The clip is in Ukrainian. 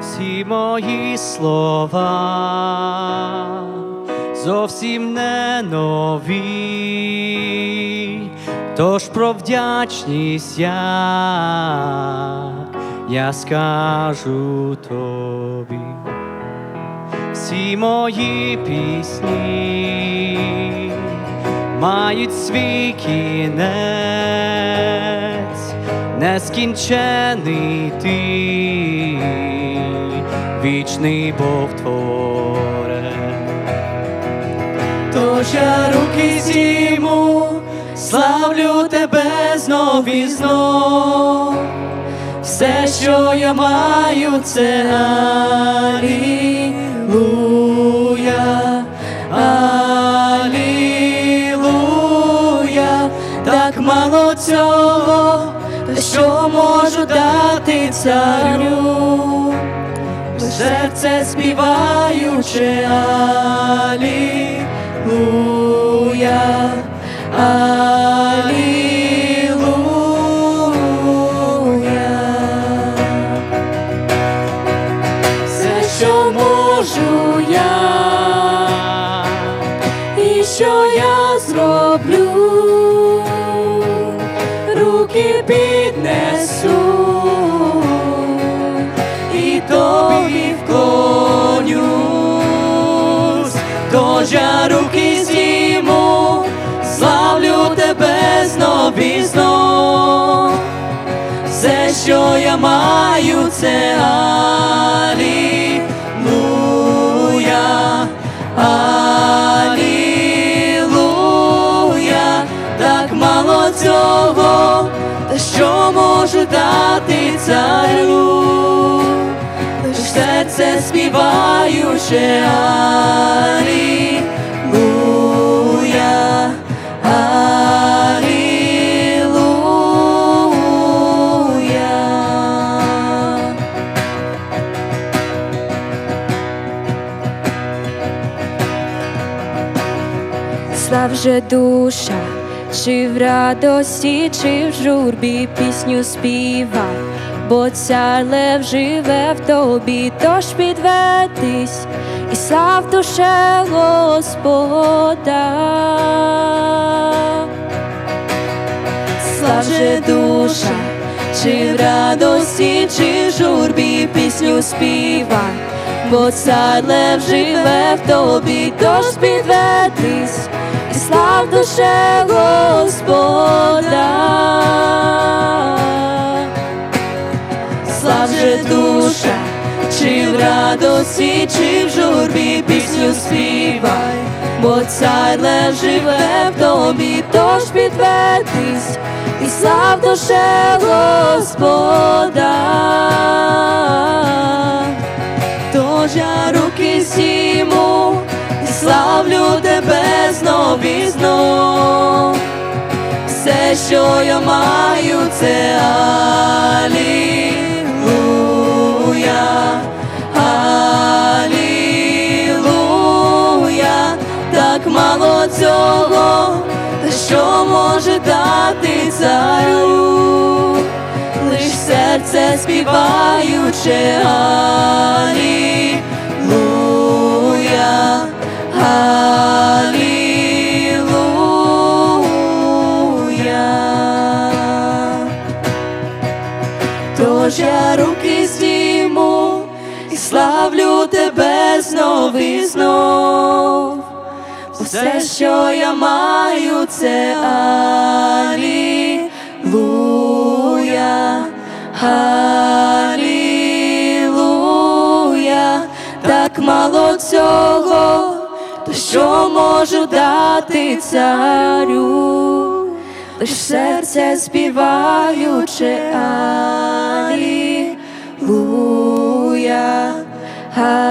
Ці мої слова зовсім не нові, тож про вдячність я, я скажу тобі. Всі мої пісні мають свій кінець, нескінчений ти, вічний Бог творець. Тож я руки зійму, славлю тебе знов і знов. Все, що я маю, це Алілуя, Алілуя, так мало цього, що можу дати царю, серце співаючи Алілуя, Алілуя. Все, що можу я, і що я зроблю, руки піднесу. І тобі вклонюсь, тож я руки зніму, славлю тебе знов і знов. Все, що я маю, це можу дати царю, лиш серце співаючи Алілуя, Алілуя. Слав же душа, чи в радості, чи в журбі пісню співай, бо цар лев живе в тобі, тож підведись і слав душе Господа. Слав же душа, чи в радості, чи в журбі пісню співай, бо цар лев живе в тобі, тож підведись слав душе радості, чи в журбі пісню співай, бо цар живе в тобі, тож підведись і слав душе Господа. Тож я руки сіму і славлю тебе знов і знов. Все, що я маю, це може дати царю, лиш серце співаючи Алілуя, Алілуя. Тож я руки зніму і славлю тебе знов і знов. Все, що я маю, це Алілуя, Алілуя, так мало цього, то що можу дати царю, лиш серце співаючи Алілуя, Алілуя.